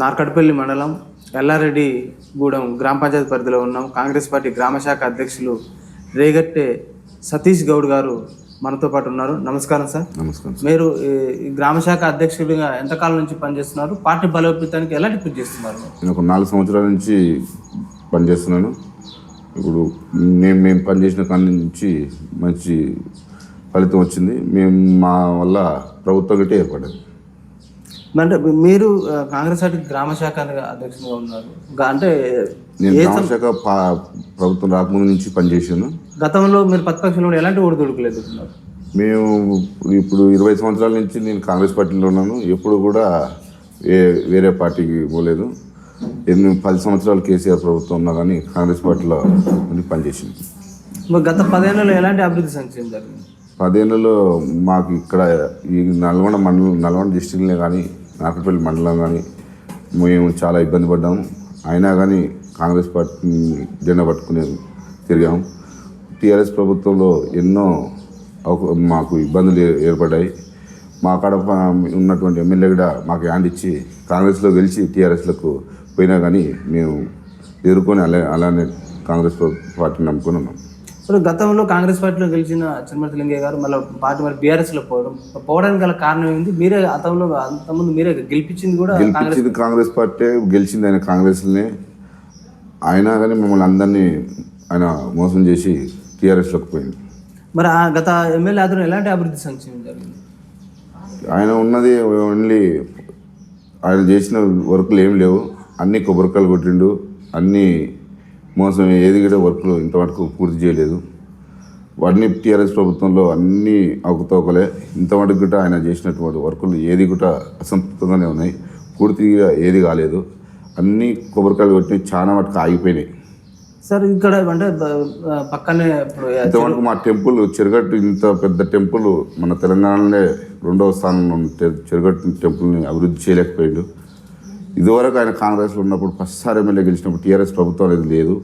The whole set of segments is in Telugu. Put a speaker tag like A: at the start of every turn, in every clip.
A: నార్కట్పల్లి మండలం ఎల్లారెడ్డి గూడెం గ్రామ పంచాయతీ పరిధిలో ఉన్నాం. కాంగ్రెస్ పార్టీ గ్రామ శాఖ అధ్యక్షులు రేగట్టె సతీష్ గౌడ్ గారు మనతో పాటు ఉన్నారు. నమస్కారం సార్.
B: నమస్కారం
A: మీరు గ్రామ శాఖ అధ్యక్షుడిగా ఎంతకాలం నుంచి పనిచేస్తున్నారు? పార్టీ బలోపేతానికి ఎలాంటి కృషి చేస్తున్నారు?
B: నేను ఒక నాలుగు సంవత్సరాల నుంచి పనిచేస్తున్నాను. ఇప్పుడు మేము మేము పనిచేసిన కాడి నుంచి మంచి ఫలితం వచ్చింది. మేము మా వల్ల ప్రభుత్వం గిట్టే ఏర్పడింది.
A: అంటే మీరు కాంగ్రెస్ పార్టీ గ్రామ శాఖ అధ్యక్షుడిగా ఉన్నారు. అంటే
B: పా ప్రభుత్వం రాకముందు నుంచి పనిచేసాను
A: గతంలో మీరు ప్రతిపక్షంలో ఎలాంటి ఎదుర్కొన్నారు
B: మేము ఇప్పుడు ఇరవై సంవత్సరాల నుంచి నేను కాంగ్రెస్ పార్టీలో ఉన్నాను. ఎప్పుడు కూడా ఏ వేరే పార్టీకి పోలేదు. ఎనిమిది పది సంవత్సరాలు కేసీఆర్ ప్రభుత్వం ఉన్నా కానీ కాంగ్రెస్ పార్టీలో పనిచేసింది.
A: గత పదేళ్ళలో ఎలాంటి అభివృద్ధి సంక్షేమం జరిగింది?
B: పదేళ్ళలో మాకు ఇక్కడ ఈ నల్గొండ మండలం నల్గొండ డిస్టిక్లే కానీ నాకపల్లి మండలం కానీ మేము చాలా ఇబ్బంది పడ్డాము అయినా కానీ కాంగ్రెస్ పార్టీ జెండా పట్టుకునే తిరిగాము టీఆర్ఎస్ ప్రభుత్వంలో ఎన్నో మాకు ఇబ్బందులు ఏర్పడ్డాయి. మా కాడ ప- ఉన్నటువంటి ఎమ్మెల్యే కూడా మాకు హ్యాండ్ ఇచ్చి కాంగ్రెస్లో గెలిచి టీఆర్ఎస్లకు పోయినా కానీ మేము ఎదుర్కొని అలా అలానే కాంగ్రెస్ పార్టీని నమ్ముకుని ఉన్నాం.
A: ఇప్పుడు గతంలో కాంగ్రెస్ పార్టీలో గెలిచిన చిరుమతి లింగయ్య గారు మళ్ళీ పార్టీ మరి బీఆర్ఎస్లో పోవడం పోవడానికి గల కారణం ఏంది మీరే గతంలో అంతకుముందు మీరే గెలిపించింది కూడా కాంగ్రెస్
B: గెలిపించింది కాంగ్రెస్ పార్టీ గెలిచింది ఆయన కాంగ్రెస్ని అయినా కానీ మమ్మల్ని అందరినీ ఆయన మోసం చేసి టీఆర్ఎస్లోకి పోయింది.
A: మరి ఆ గత ఎమ్మెల్యే ఆధ్వర్యంలో ఎలాంటి అభివృద్ధి సంక్షేమం జరిగింది?
B: ఆయన ఉన్నది ఓన్లీ ఆయన చేసిన వర్కులు ఏం లేవు. అన్ని కొబ్బరికాయలు కొట్టిండు అన్ని మోసం ఏది కూడా వర్కులు ఇంతవరకు పూర్తి చేయలేదు. అన్ని టీఆర్ఎస్ ప్రభుత్వంలో అన్ని అవకతవకలే. ఇంతవరకు కూడా ఆయన చేసినటువంటి వర్కులు ఏది కూడా అసంతృప్తంగానే ఉన్నాయి. పూర్తిగా ఏది కాలేదు. అన్ని కొబ్బరికాయలు కొట్టి చాలా మటుకు ఆగిపోయినాయి.
A: సార్ ఇక్కడ అంటే పక్కనే
B: ఇంతవరకు మా టెంపుల్ చెరుగట్టు ఇంత పెద్ద టెంపుల్ మన తెలంగాణలోనే రెండవ స్థానంలో ఉన్న టె- చెరుగట్టు టెంపుల్ని అభివృద్ధి చేయలేకపోయాడు. ఇదివరకు ఆయన కాంగ్రెస్లో ఉన్నప్పుడు ఫస్ట్సారి ఎమ్మెల్యే గెలిచినప్పుడు టీఆర్ఎస్ ప్రభుత్వం అనేది లేదు.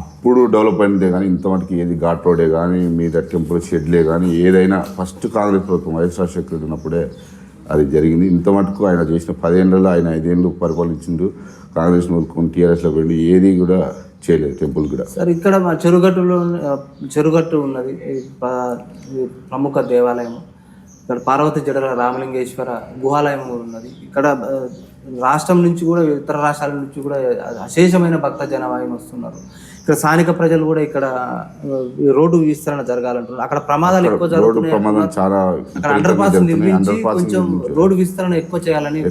B: అప్పుడు డెవలప్ అయిందే కానీ ఇంతవరకు ఏది ఘాట్ రోడే కానీ మీద టెంపుల్ షెడ్లే కానీ ఏదైనా ఫస్ట్ కాంగ్రెస్ ప్రభుత్వం వైఎస్ రాజశేఖర ఉన్నప్పుడే అది జరిగింది. ఇంత మటుకు ఆయన చేసిన పదేళ్ళలో ఆయన ఐదేళ్ళు పరిపాలించిండు. కాంగ్రెస్ నూరుకొని టీఆర్ఎస్లో పోయిండు. ఏది కూడా చేయలేదు టెంపుల్ కూడా.
A: సార్ ఇక్కడ మా చెరుగట్టులో చెరుగట్టు ఉన్నది. ప్రముఖ దేవాలయం. ఇక్కడ పార్వతి జడల రామలింగేశ్వర గుహాలయం కూడా ఉన్నది. ఇక్కడ రాష్ట్రం నుంచి కూడా ఇతర రాష్ట్రాల నుంచి కూడా అశేషమైన భక్త జనవాయం వస్తున్నారు. ఇక్కడ స్థానిక ప్రజలు కూడా ఇక్కడ రోడ్డు విస్తరణ జరగాలంటున్నారు. అక్కడ ప్రమాదాలు ఎక్కువ
B: రోడ్డు
A: జరుగుతున్నాయి అండర్ పాస్ నిర్మించి కొంచెం విస్తరణ ఎక్కువ చేయాలని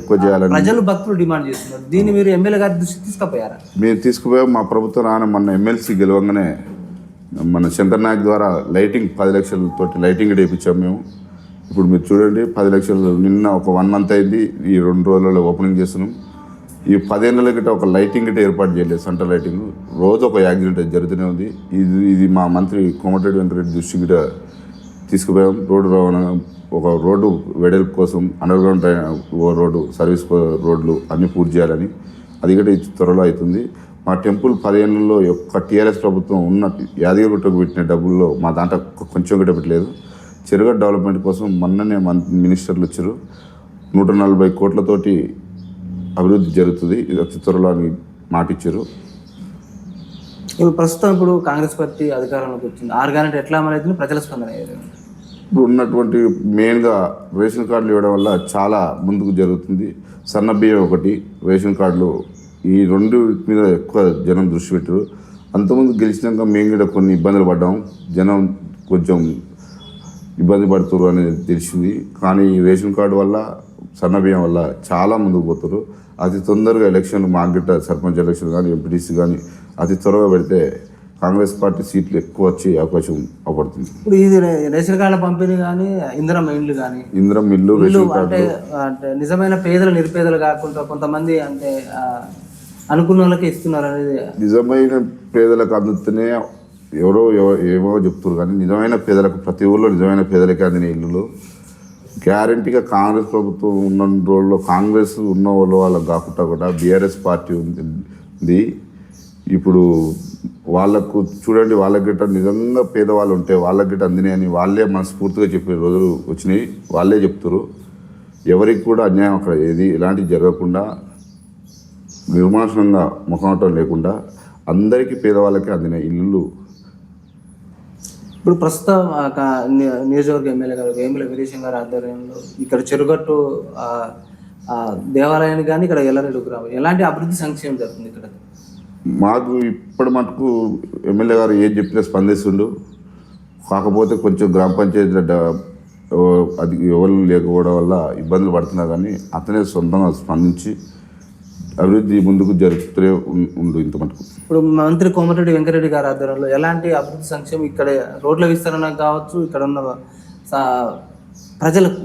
A: ప్రజలు భక్తులు డిమాండ్ చేస్తున్నారు. దీన్ని మీరు ఎమ్మెల్యే గారి దృష్టికి తీసుకుపోయారా?
B: మేము తీసుకుపోయాం మా ప్రభుత్వం రాన మొన్న ఎమ్మెల్సీ గెలవంగానే మన శంకర్ నాయక్ ద్వారా లైటింగ్ పది లక్షలతోటి లైటింగ్ వేయించాం మేము. ఇప్పుడు మీరు చూడండి పది లక్షలు నిన్న ఒక వన్ మంత్ అయింది ఈ రెండు రోజులలో ఓపెనింగ్ చేస్తున్నాం. ఈ పదేళ్ళ గిట్ట ఒక లైటింగ్ గిట్ట ఏర్పాటు చేయలేదు సెంటర్ లైటింగ్ రోజు ఒక యాక్సిడెంట్ జరుగుతూనే ఉంది. ఇది ఇది మా మంత్రి కోమటిరెడ్డి వెంకరెడ్డి దృష్టి గిట తీసుకుపోయాం. రోడ్డు రవాణా ఒక రోడ్డు వెడల్పు కోసం అండర్గ్రౌండ్ డ్రైన్ రోడ్డు సర్వీస్ రోడ్లు అన్నీ పూర్తి చేయాలని అది కూడా త్వరలో అవుతుంది. మా టెంపుల్ పదిహేనులలో యొక్క టీఆర్ఎస్ ప్రభుత్వం ఉన్న యాదగిరిగుట్టకు పెట్టిన డబ్బుల్లో మా దాంట్లో కొంచెం కూడా పెట్టలేదు. చెరుగడ్డ డెవలప్మెంట్ కోసం మొన్ననే మన మినిస్టర్లు వచ్చారు నూట నలభై కోట్లతోటి అభివృద్ధి జరుగుతుంది. ఇది అతి త్వరలో అని మాట ఇచ్చారు
A: ఇప్పుడు ప్రస్తుతం ఇప్పుడు కాంగ్రెస్ పార్టీ అధికారంలోకి వచ్చింది. ఆరు గ్యారెంటీ ఎట్లా అమలు అవుతుంది ప్రజల స్పందన?
B: ఇప్పుడు ఉన్నటువంటి మెయిన్గా రేషన్ కార్డులు ఇవ్వడం వల్ల చాలా ముందుకు జరుగుతుంది. సన్న బియ్యం ఒకటి రేషన్ కార్డులు ఈ రెండు మీద ఎక్కువ జనం దృష్టి పెట్టారు. అంతకుముందు గెలిచినాక మేము కూడా కొన్ని ఇబ్బందులు పడ్డాం. జనం కొంచెం ఇబ్బంది పడుతున్నారు అనేది తెలిసింది. కానీ ఈ రేషన్ కార్డు వల్ల సన్న బియ్యం వల్ల చాలా ముందుకు పోతారు అతి తొందరగా ఎలక్షన్ మా గిట్ట సర్పంచ్ ఎలక్షన్ కానీ ఎంపీటీసీ కానీ అతి త్వరగా పెడితే కాంగ్రెస్ పార్టీ సీట్లు ఎక్కువ వచ్చే అవకాశం అవపడుతుంది.
A: ఇప్పుడు ఇది రేషన్ కార్డుల పంపిణీ కానీ ఇందిరమ్మ ఇండ్లు కానీ.
B: ఇందిరం ఇల్లు రేషన్ కార్డు
A: అంటే నిజమైన పేదలు నిరుపేదలు కాకుండా కొంతమంది అంటే అనుకున్న వాళ్ళకి ఇస్తున్నారు అనేది
B: నిజమైన పేదలకు అందుతూనే ఎవరో ఏవో చెప్తున్నారు కానీ నిజమైన పేదలకు ప్రతి ఊళ్ళో నిజమైన పేదలకే అందిన ఇల్లులు. గ్యారంటీగా కాంగ్రెస్ ప్రభుత్వం ఉన్న రోజుల్లో కాంగ్రెస్ ఉన్న వాళ్ళు వాళ్ళకి కాకుండా కూడా బీఆర్ఎస్ పార్టీ ఉంది. ఇప్పుడు వాళ్ళకు చూడండి వాళ్ళకి గిట్ట నిజంగా పేదవాళ్ళు ఉంటే వాళ్ళకి గిట్ట అందినాయి అని వాళ్ళే మనస్ఫూర్తిగా చెప్పే రోజులు వచ్చినాయి. వాళ్ళే చెప్తారు ఎవరికి కూడా అన్యాయం అక్కడ ఏది ఎలాంటివి జరగకుండా నిర్మానుషంగా ముఖమాటం లేకుండా అందరికీ పేదవాళ్ళకి అందిన ఇల్లు
A: ఇప్పుడు ప్రస్తుతం నియోజకవర్గ ఎమ్మెల్యే గారు వేముల వీరేశం గారి ఆధ్వర్యంలో ఇక్కడ చెరుగట్టు దేవాలయానికి కానీ ఇక్కడ ఎల్లరెడ్డి గ్రామం ఎలాంటి అభివృద్ధి సంక్షేమం జరుగుతుంది ఇక్కడ?
B: మాకు ఇప్పటి మటుకు ఎమ్మెల్యే గారు ఏం చెప్పినా స్పందిస్తుండు. కాకపోతే కొంచెం గ్రామ పంచాయతీ అది ఎవరు లేకపోవడం వల్ల ఇబ్బందులు పడుతున్నా కానీ అతనే సొంతంగా స్పందించి అభివృద్ధి ముందుకు జరుపుతూనే ఉం- ఉండు ఇంత మటుకు.
A: ఇప్పుడు మంత్రి కోమటిరెడ్డి వెంకరెడ్డి గారి ఆధ్వర్యంలో ఎలాంటి అభివృద్ధి సంక్షేమం ఇక్కడ రోడ్ల విస్తరణ కావచ్చు ఇక్కడ ఉన్న ప్రజలకు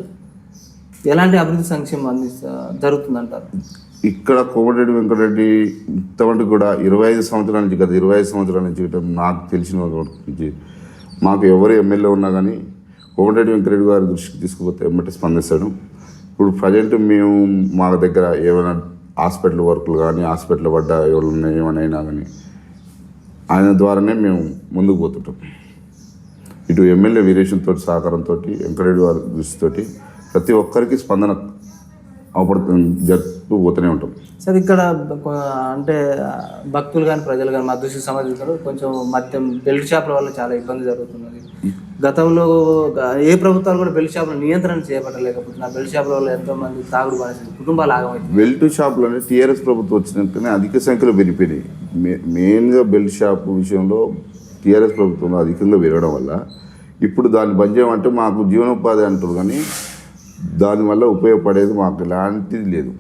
A: ఎలాంటి అభివృద్ధి సంక్షేమం అంది జరుగుతుందంటారు?
B: ఇక్కడ కోమటిరెడ్డి వెంకటరెడ్డి ఇంతమంది కూడా ఇరవై ఐదు సంవత్సరాల నుంచి గత ఇరవై ఐదు సంవత్సరాల నుంచి నాకు తెలిసిన నుంచి మాకు ఎవరు ఎమ్మెల్యే ఉన్నా కానీ కోమటిరెడ్డి వెంకటరెడ్డి గారి దృష్టికి తీసుకుపోతే ఎమ్మటి స్పందిస్తాడు. ఇప్పుడు ప్రజెంట్ మేము మా దగ్గర ఏమైనా హాస్పిటల్ వర్కులు కానీ హాస్పిటల్ పడ్డ ఎవరు ఏమైనా కానీ ఆయన ద్వారానే మేము ముందుకు పోతుంటాం. ఇటు ఎమ్మెల్యే వీరేశంతో సహకారంతో వెంకటరెడ్డి వారి దృష్టితోటి ప్రతి ఒక్కరికి స్పందన అవపడుతుంది జరుపుతూ పోతూనే ఉంటాం.
A: సార్ ఇక్కడ అంటే భక్తులు కానీ ప్రజలు కానీ మా దృష్టి సమాజంలో కొంచెం మద్యం బెల్ట్ షాపుల వల్ల చాలా ఇబ్బంది జరుగుతున్నది. గతంలో ఏ ప్రభుత్వాలు కూడా బెల్ట్ షాపుల నియంత్రణ చేపట్టలేకపోతున్నారు బెల్ట్ షాపుల వల్ల ఎంతో మంది తాగుడు బానిసలు కుటుంబాలు ఆగమైంది
B: బెల్ట్ షాపులోనే టీఆర్ఎస్ ప్రభుత్వం వచ్చినాకనే అధిక సంఖ్యలో పెరిగిపోయినాయి. మెయిన్గా బెల్ట్ షాప్ విషయంలో టీఆర్ఎస్ ప్రభుత్వంలో అధికంగా పెరగడం వల్ల ఇప్పుడు దాన్ని బంద్ చేయమంటే మాకు జీవనోపాధి అంటారు కానీ దానివల్ల ఉపయోగపడేది మాకు ఎలాంటిది లేదు.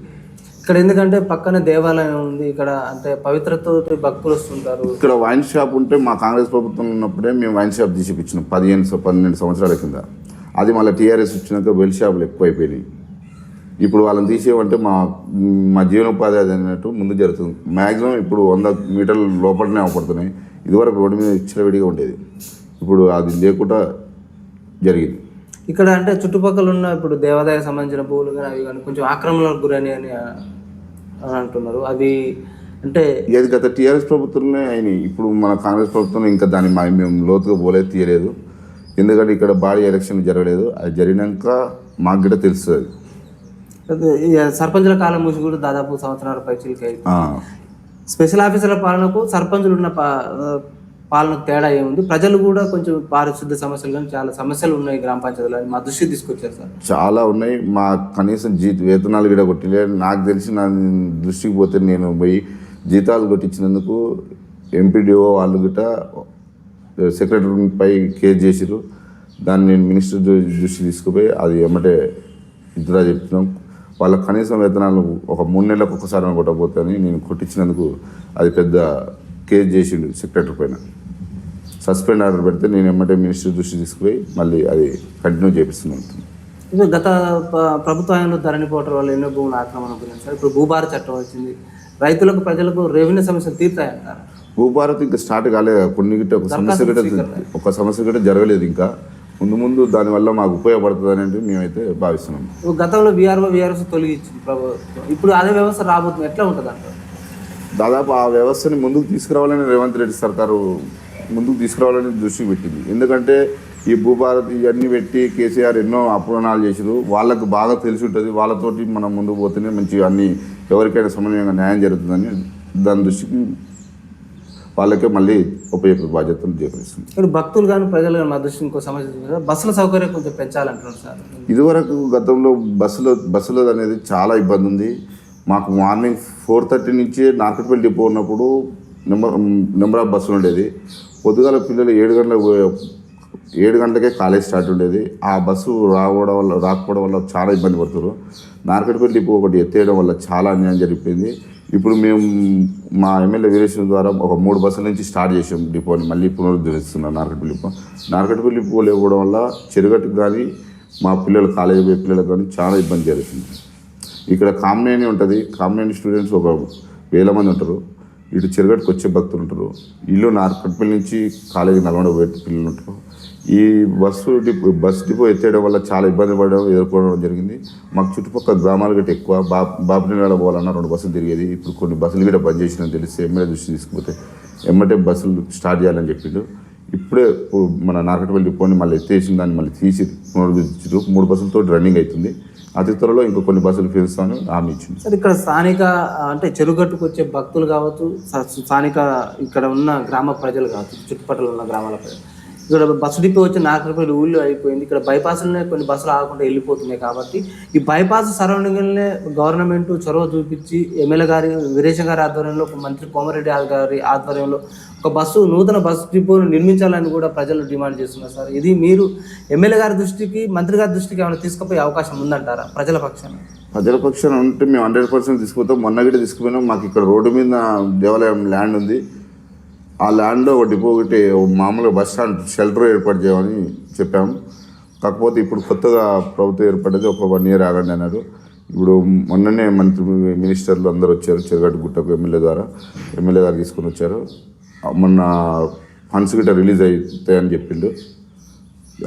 A: ఇక్కడ ఎందుకంటే పక్కన దేవాలయం ఉంది ఇక్కడ అంటే పవిత్రతో భక్తులు వస్తుంటారు.
B: ఇక్కడ వైన్ షాప్ ఉంటే మా కాంగ్రెస్ ప్రభుత్వం ఉన్నప్పుడే మేము వైన్ షాప్ తీసిపించినాం పదిహేను పన్నెండు సంవత్సరాల కింద. అది మళ్ళీ టీఆర్ఎస్ వచ్చినాక బెల్ షాపులు ఎక్కువైపోయినాయి. ఇప్పుడు వాళ్ళని తీసేయమంటే మా మా జీవనోపాధి అది అన్నట్టు ముందు జరుగుతుంది. మ్యాక్సిమం ఇప్పుడు వంద మీటర్ల లోపలనే అవపడుతున్నాయి. ఇదివరకు రోడ్డు మీద విడిగా ఉండేది. ఇప్పుడు అది లేకుండా జరిగింది.
A: ఇక్కడ అంటే చుట్టుపక్కల ఉన్న ఇప్పుడు దేవాదాయ సంబంధించిన భూములు కానీ అవి కానీ కొంచెం ఆక్రమణలకు గురని అని అని అంటున్నారు. అవి అంటే
B: గత టీఆర్ఎస్ ప్రభుత్వంలో అయినాయి. ఇప్పుడు మన కాంగ్రెస్ ప్రభుత్వంలో ఇంకా దాన్ని మేము లోతుగా పోలేదు తీయలేదు. ఎందుకంటే ఇక్కడ బాడీ ఎలక్షన్ జరగలేదు. అది జరిగినాక మాకు కూడా తెలుస్తుంది.
A: అదే సర్పంచుల కాలం ముసి కూడా దాదాపు సంవత్సరాల పైచీలకి
B: ఆ,
A: స్పెషల్ ఆఫీసర్ల పాలనకు సర్పంచులు ఉన్న పాలనకు తేడా ఏముంది? ప్రజలు కూడా కొంచెం పారిశుద్ధ సమస్యలు కానీ చాలా సమస్యలు ఉన్నాయి గ్రామ పంచాయతీలో మా దృష్టికి తీసుకొచ్చారు సార్.
B: చాలా ఉన్నాయి. మా కనీసం జీత వేతనాలు కూడా కొట్టిలే. నాకు తెలిసి నా దృష్టికి పోతే నేను పోయి జీతాలు కొట్టించినందుకు ఎంపీడీఓ వాళ్ళు గిట్ట సెక్రటరీపై కేర్ చేసిరు దాన్ని నేను మినిస్టర్ దృష్టి తీసుకుపోయి అది ఏమంటే ఇద్దరా చెప్తున్నాం. వాళ్ళ కనీసం వేతనాలు ఒక మూడు నెలలకు ఒకసారి కొట్టకపోతే అని నేను కొట్టించినందుకు అది పెద్ద కేర్ చేసిండు సెక్రటరీ పైన. సస్పెండ్ ఆర్డర్ పెడితే నేను ఎమ్మటే మినిస్టర్ దృష్టి తీసుకుపోయి మళ్ళీ అది కంటిన్యూ చేపిస్తున్నాను
A: ఇప్పుడు గత ప్రభుత్వంలో ధరణి పోవటం వల్ల ఎన్నో భూములు ఆక్రమణ గురించి సార్. ఇప్పుడు భూభార చట్టం వచ్చింది. రైతులకు ప్రజలకు రెవెన్యూ సమస్యలు తీరుతాయంటారు?
B: భూభారత్ ఇంకా స్టార్ట్ కాలేదు. కొన్ని గిట్ట ఒక సమస్య గిట్ట ఒక సమస్య గిట్ట జరగలేదు ఇంకా. ముందు ముందు దానివల్ల మాకు ఉపయోగపడుతుంది అనేది మేమైతే భావిస్తున్నాం.
A: గతంలో బీఆర్ఓ బీఆర్ఎస్ తొలగించింది ప్రభుత్వం. ఇప్పుడు అదే వ్యవస్థ రాబోతుంది. ఎట్లా ఉంటుంది అంటారు
B: దాదాపు ఆ వ్యవస్థని ముందుకు తీసుకురావాలని రేవంత్ రెడ్డి సర్కారు ముందుకు తీసుకురావాలని దృష్టికి పెట్టింది. ఎందుకంటే ఈ భూభారత్ ఇవన్నీ పెట్టి కేసీఆర్ ఎన్నో అపూర్ణాలు చేసారు వాళ్ళకు బాగా తెలిసి ఉంటుంది. వాళ్ళతోటి మనం ముందుకు పోతేనే మంచి అన్ని ఎవరికైనా సమన్వయంగా న్యాయం జరుగుతుందని దాని దృష్టికి వాళ్ళకే మళ్ళీ ఉపయోగ బాధ్యతలు చేకరిస్తుంది
A: భక్తులు కానీ ప్రజలు కానీ మా దృష్టి ఇంకో సమస్య బస్సుల సౌకర్యం కొంచెం పెంచాలంటున్నారు సార్.
B: ఇదివరకు గతంలో బస్సులో బస్సులో అనేది చాలా ఇబ్బంది ఉంది. మాకు మార్నింగ్ ఫోర్ థర్టీ నుంచి నార్కట్పల్లి డిపో ఉన్నప్పుడు నెంబర్ నెంబర్ ఆఫ్ బస్సులు ఉండేది. పొద్దుగాల పిల్లలు ఏడు గంటలకు ఏడు గంటలకే కాలేజ్ స్టార్ట్ ఉండేది. ఆ బస్సు రావడం వల్ల రాకపోవడం వల్ల చాలా ఇబ్బంది పడుతున్నారు నార్కెట్పల్లి డిపో ఒకటి ఎత్తేయడం వల్ల చాలా అన్యాయం జరిగిపోయింది. ఇప్పుడు మేము మా ఎమ్మెల్యే వీరేశ్వర ద్వారా ఒక మూడు బస్సుల నుంచి స్టార్ట్ చేసాం డిపోని. మళ్ళీ పునరుద్ధరిస్తున్నాం నార్కెట్పల్లి డిపో. నార్కెట్పల్లి డిపో లేకపోవడం వల్ల చెరుగట్టుకు కానీ మా పిల్లలు కాలేజీ పోయే పిల్లలకు కానీ చాలా ఇబ్బంది జరుగుతుంది. ఇక్కడ కామినేని ఉంటుంది. కామినేని స్టూడెంట్స్ ఒక వేల మంది ఉంటారు. ఇటు చెరుగట్టుకు వచ్చే భక్తులు ఉంటారు. ఇల్లు నార్కట్పల్లి నుంచి కాలేజీ నల్గొండ పోయే పిల్లలు ఉంటారు. ఈ బస్సు డిపో బస్ డిపో ఎత్తేయడం వల్ల చాలా ఇబ్బంది పడడం ఎదుర్కోవడం జరిగింది. మాకు చుట్టుపక్కల గ్రామాలు గట్ట ఎక్కువ. బా బాపునీళ్ళ పోవాలన్నా రెండు బస్సులు తిరిగేది. ఇప్పుడు కొన్ని బస్సులు కూడా బంద్ చేసినా తెలిస్తే ఎమ్మెల్యే దృష్టి తీసుకుపోతే ఎమ్మటే బస్సులు స్టార్ట్ చేయాలని చెప్పిండు. ఇప్పుడే మన నార్కట్పల్లి డిపోని మళ్ళీ ఎత్తేసిన దాన్ని మళ్ళీ తీసి పునరుద్ధరించారు మూడు బస్సులతో రన్నింగ్ అవుతుంది. అతి త్వరలో ఇంకో కొన్ని బస్సులు పిలుస్తామని హామీ ఇచ్చింది.
A: సార్ ఇక్కడ స్థానిక అంటే చెరుగట్టుకు వచ్చే భక్తులు కావచ్చు స్థానిక ఇక్కడ ఉన్న గ్రామ ప్రజలు కావచ్చు చుట్టుపక్కల ఉన్న గ్రామాల ప్రజలు. ఇక్కడ బస్సు డిపో వచ్చి నాగరపల్లి ఊళ్ళో అయిపోయింది. ఇక్కడ బైపాస్లోనే కొన్ని బస్సులు ఆగకుండా వెళ్ళిపోతున్నాయి కాబట్టి ఈ బైపాస్ సరౌండింగ్లోనే గవర్నమెంట్ చొరవ చూపించి ఎమ్మెల్యే గారి వీరేశ గారి ఆధ్వర్యంలో ఒక మంత్రి కోమరెడ్డి గారి ఆధ్వర్యంలో ఒక బస్సు నూతన బస్సు డిపోను నిర్మించాలని కూడా ప్రజలు డిమాండ్ చేస్తున్నారు సార్. ఇది మీరు ఎమ్మెల్యే గారి దృష్టికి మంత్రి గారి దృష్టికి ఏమైనా తీసుకుపోయే అవకాశం ఉందంటారా ప్రజల పక్షాన?
B: ప్రజల పక్షాన ఉంటే మేము హండ్రెడ్ పర్సెంట్ తీసుకుపోతాం. మొన్న కూడా తీసుకుపోయినాం. మాకు ఇక్కడ రోడ్డు మీద దేవాలయం ల్యాండ్ ఉంది. ఆ ల్యాండ్లో ఒక డిపో ఒకటి మామూలుగా బస్ స్టాండ్ షెల్టర్ ఏర్పాటు చేయమని చెప్పాము. కాకపోతే ఇప్పుడు కొత్తగా ప్రభుత్వం ఏర్పడ్డది ఒక వన్ ఇయర్ ఆగండి అన్నారు. ఇప్పుడు మొన్ననే మంత్రి మినిస్టర్లు అందరూ వచ్చారు చెరగట్టు గుట్టకు ఎమ్మెల్యే ద్వారా ఎమ్మెల్యే గారు తీసుకొని వచ్చారు. మొన్న ఫండ్స్ గిట్ట రిలీజ్ అవుతాయని చెప్పిండు.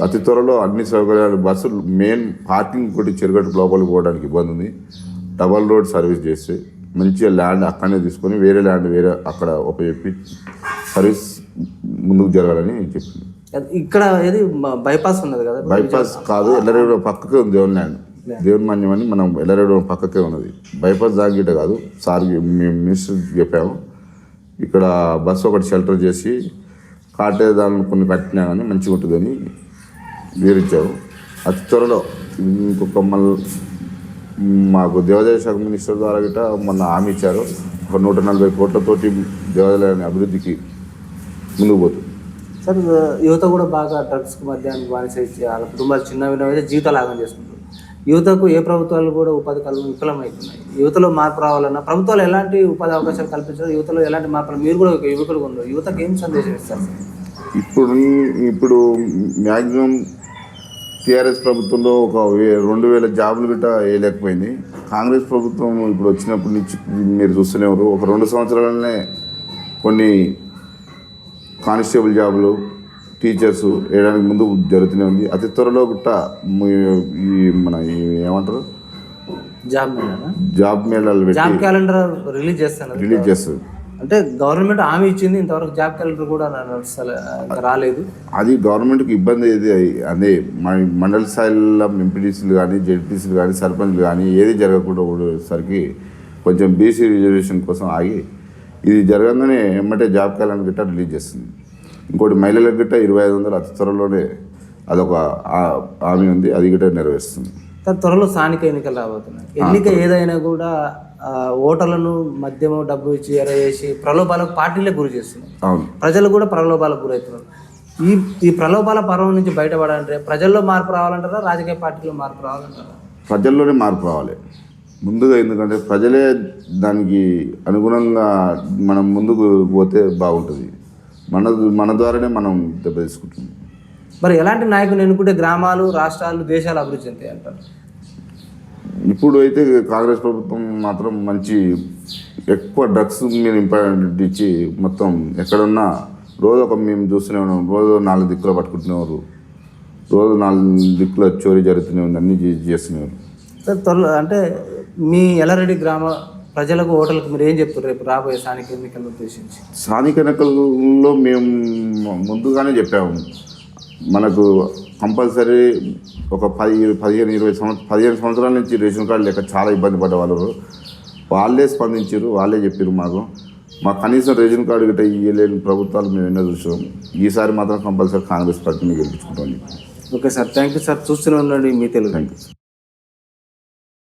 B: అతి త్వరలో అన్ని సౌకర్యాలు బస్సులు మెయిన్ పార్కింగ్ ఒకటి చెరుగట్టు లోపలికి పోవడానికి ఇబ్బంది ఉంది. డబల్ రోడ్ సర్వీస్ చేస్తే మంచిగా ల్యాండ్ అక్కడనే తీసుకొని వేరే ల్యాండ్ వేరే అక్కడ ఉపయోగించి సర్వీస్ ముందుకు జరగాలని చెప్పింది.
A: ఇక్కడ ఏది? బైపాస్ ఉన్నది కదా?
B: బైపాస్ కాదు ఎల్లరేడు పక్కకే ఉంది దేవుని ల్యాండ్. దేవుని మన్యం అని మనం ఎల్లరేడు పక్కకే ఉన్నది. బైపాస్ దాగిట కాదు సార్ మేము మినిస్టర్ చెప్పాము. ఇక్కడ బస్సు ఒకటి షెల్టర్ చేసి కాటే దాని కొన్ని కట్టినా కానీ మంచిగా ఉంటుందని వివరించారు. అతి త్వరలో ఇంకొక మళ్ళీ మాకు దేవాదాయ శాఖ మినిస్టర్ ద్వారా గిట మొన్న హామీ ఇచ్చారు. ఒక నూట నలభై కోట్లతోటి దేవాలయాన్ని అభివృద్ధికి ముందుకు పోతుంది
A: సార్ యువత కూడా బాగా డ్రగ్స్ మధ్యాహ్నం బానిస ఇచ్చి వాళ్ళ కుటుంబాలు చిన్న విధంగా జీవితాలు ఆగం చేసుకుంటారు. యువతకు ఏ ప్రభుత్వాలు కూడా ఉపాధి కల్పన విఫలమవుతున్నాయి. యువతలో మార్పు రావాలన్నా ప్రభుత్వాలు ఎలాంటి ఉపాధి అవకాశాలు కల్పించారు యువతలో ఎలాంటి మార్పులు మీరు కూడా ఒక యువకుడు ఉన్నారు. యువతకు ఏం సందేశం ఇస్తారు సార్?
B: ఇప్పుడు ఇప్పుడు మ్యాక్సిమం టీఆర్ఎస్ ప్రభుత్వంలో ఒక రెండు వేల జాబులు గిట్ట వేయలేకపోయింది. కాంగ్రెస్ ప్రభుత్వం ఇప్పుడు వచ్చినప్పటి నుంచి మీరు చూస్తూనేవారు ఒక రెండు సంవత్సరాలనే కొన్ని కానిస్టేబుల్ జాబులు టీచర్స్ వేయడానికి ముందు జరుగుతూనే ఉంది. అతి త్వరలో గుట్ట ఈ మన ఏమంటారు?
A: జాబ్
B: జాబ్ మేళాలు
A: జాబ్ క్యాలెండర్ రిలీజ్ చేస్తాను
B: రిలీజ్ చేస్తుంది
A: అంటే గవర్నమెంట్ హామీ ఇచ్చింది ఇంతవరకు జాబ్ క్యాలెండర్ కూడా రాలేదు.
B: అది గవర్నమెంట్కి ఇబ్బంది ఏది అదే మండల స్థాయిలో ఎంపీటీసీలు కానీ జెడ్పీసీలు కానీ సర్పంచ్లు కానీ ఏది జరగకుండా ఉండేసరికి కొంచెం బీసీ రిజర్వేషన్ కోసం ఆగి ఇది జరగగానే ఎమ్మటే జాబ్ క్యాలెండర్ గిట్ట రిలీజ్ చేస్తుంది ఇంకోటి మహిళలకు గిట్ట ఇరవై ఐదు వందలు అతి త్వరలోనే అదొక హామీ ఉంది అది గిట్ట నెరవేరుస్తుంది.
A: త్వరలో స్థానిక ఎన్నికలు రాబోతున్నాయి. ఎన్నిక ఏదైనా కూడా ఓటర్లను మద్యము డబ్బు ఇచ్చి ఎర చేసి ప్రలోభాలకు పార్టీలే గురి చేస్తున్నాయి. ప్రజలు కూడా ప్రలోభాలకు గురవుతున్నారు. ఈ ఈ ప్రలోభాల పర్వం నుంచి బయటపడాలంటే ప్రజల్లో మార్పు రావాలంటారా? రాజకీయ పార్టీలో మార్పు రావాలంటారా?
B: ప్రజల్లోనే మార్పు రావాలి. ముందుగా ఎందుకంటే ప్రజలే దానికి అనుగుణంగా మనం ముందుకు పోతే బాగుంటుంది. మన మన ద్వారానే మనం దెబ్బ తీసుకుంటున్నాం.
A: మరి ఎలాంటి నాయకుని ఎన్నుకుంటే గ్రామాలు రాష్ట్రాలు దేశాలు అభివృద్ధి చెందాయి అంటారు?
B: ఇప్పుడు అయితే కాంగ్రెస్ ప్రభుత్వం మాత్రం మంచి ఎక్కువ డ్రగ్స్ మీద ఇంపార్టెంట్ ఇచ్చి మొత్తం ఎక్కడున్నా రోజు ఒక మేము చూస్తూనే ఉన్నాం. రోజు నాలుగు దిక్కులు పట్టుకుంటునేవారు. రోజు నాలుగు దిక్కుల చోరీ జరుగుతూనే ఉంది. అన్నీ చేస్తున్నారు
A: సార్ త్వరలో అంటే మీ ఎల్లారెడ్డి గ్రామ ప్రజలకు ఓటర్లకు మీరు ఏం చెప్తారు రేపు రాబోయే స్థానిక ఎన్నికలను ఉద్దేశించి?
B: స్థానిక ఎన్నికల్లో మేము ముందుగానే చెప్పాము. మనకు కంపల్సరీ ఒక పది పదిహేను ఇరవై సంవత్సరం పదిహేను సంవత్సరాల నుంచి రేషన్ కార్డు లేక చాలా ఇబ్బంది పడ్డ వాళ్ళు వాళ్ళే స్పందించారు వాళ్ళే చెప్పారు మాకు. మాకు కనీసం రేషన్ కార్డు గిట్ట ఇవ్వలేని ప్రభుత్వాలు మేము ఎన్నో చూసాం. ఈసారి మాత్రం కంపల్సరీ కాంగ్రెస్ పార్టీని గెలిపించుకుంటాం
A: okay sir thank you sir. చూస్తూనే ఉండండి మీ తెలుగు.
B: Thank you